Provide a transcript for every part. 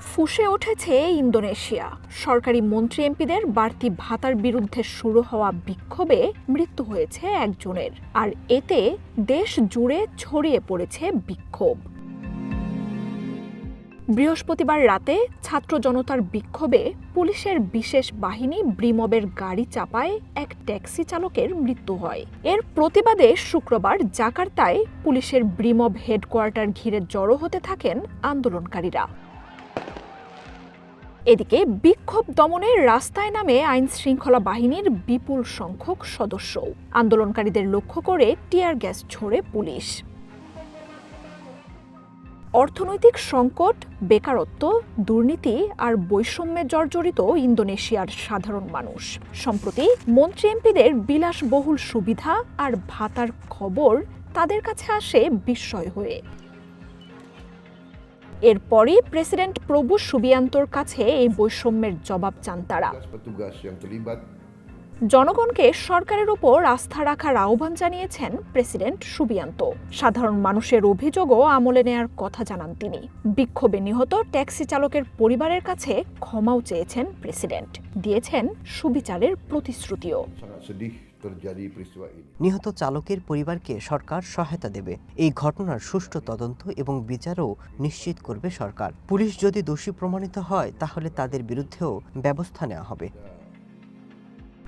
ফুসে উঠেছে ইন্দোনেশিয়া। সরকারি মন্ত্রী এমপিদের বাড়তি ভাতার বিরুদ্ধে শুরু হওয়া বিক্ষোভে মৃত্যু হয়েছে একজনের। আর এতে দেশ জুড়ে ছড়িয়ে পড়েছে বিক্ষোভ। বৃহস্পতিবার রাতে ছাত্র জনতার বিক্ষোভে পুলিশের বিশেষ বাহিনী ব্রিমবের গাড়ি চাপায় এক ট্যাক্সি চালকের মৃত্যু হয়। এর প্রতিবাদে শুক্রবার জাকার্তায় পুলিশের ব্রিমব হেডকোয়ার্টার ঘিরে জড়ো হতে থাকেন আন্দোলনকারীরা। এদিকে বিক্ষোভ দমনে রাস্তায় নামে আইন শৃঙ্খলা বাহিনীর বিপুল সংখ্যক সদস্য। আন্দোলনকারীদের লক্ষ্য করে টিয়ার গ্যাস ছোড়ে পুলিশ। অর্থনৈতিক সংকট, বেকারত্ব, দুর্নীতি আর বৈষম্যে জর্জরিত ইন্দোনেশিয়ার সাধারণ মানুষ। সম্প্রতি মন্ত্রী এমপিদের বিলাসবহুল সুবিধা আর ভাতার খবর তাদের কাছে আসে বিস্ময় হয়ে। এরপরই প্রেসিডেন্ট প্রভু সুবিয়ান্তর কাছে এই বৈষম্যের জবাব চান তারা। জনগণকে সরকারের উপর আস্থা রাখার আহ্বান জানিয়েছেন প্রেসিডেন্ট সুবিয়ান্ত। সাধারণ মানুষের অভিযোগও আমলে নেয়ার কথা জানান তিনি। বিক্ষোভে নিহত ট্যাক্সি চালকের পরিবারের কাছে ক্ষমাও চেয়েছেন প্রেসিডেন্ট। দিয়েছেন সুবিচারের প্রতিশ্রুতিও। নিহত চালকের পরিবারকে সরকার সহায়তা দেবে। এই ঘটনার সুষ্ঠু তদন্ত এবং বিচারও নিশ্চিত করবে সরকার। পুলিশ যদি দোষী প্রমাণিত হয় তাহলে তাদের বিরুদ্ধেও ব্যবস্থা নেওয়া হবে।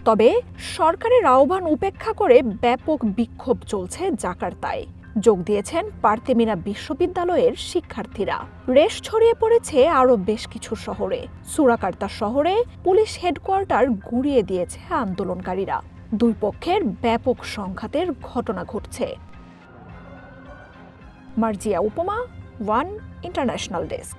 তবে সরকারের আহ্বান উপেক্ষা করে ব্যাপক বিক্ষোভ চলছে জাকার্তায়। যোগ দিয়েছেন পার্তেমিনা বিশ্ববিদ্যালয়ের শিক্ষার্থীরা। রেশ ছড়িয়ে পড়েছে আরও বেশ কিছু শহরে। সুরাকার্তা শহরে পুলিশ হেডকোয়ার্টার গুড়িয়ে দিয়েছে আন্দোলনকারীরা। দুই পক্ষের ব্যাপক সংঘাতের ঘটনা ঘটছে। মার্জিয়া উপমা ওয়ান ইন্টারন্যাশনাল ডেস্ক।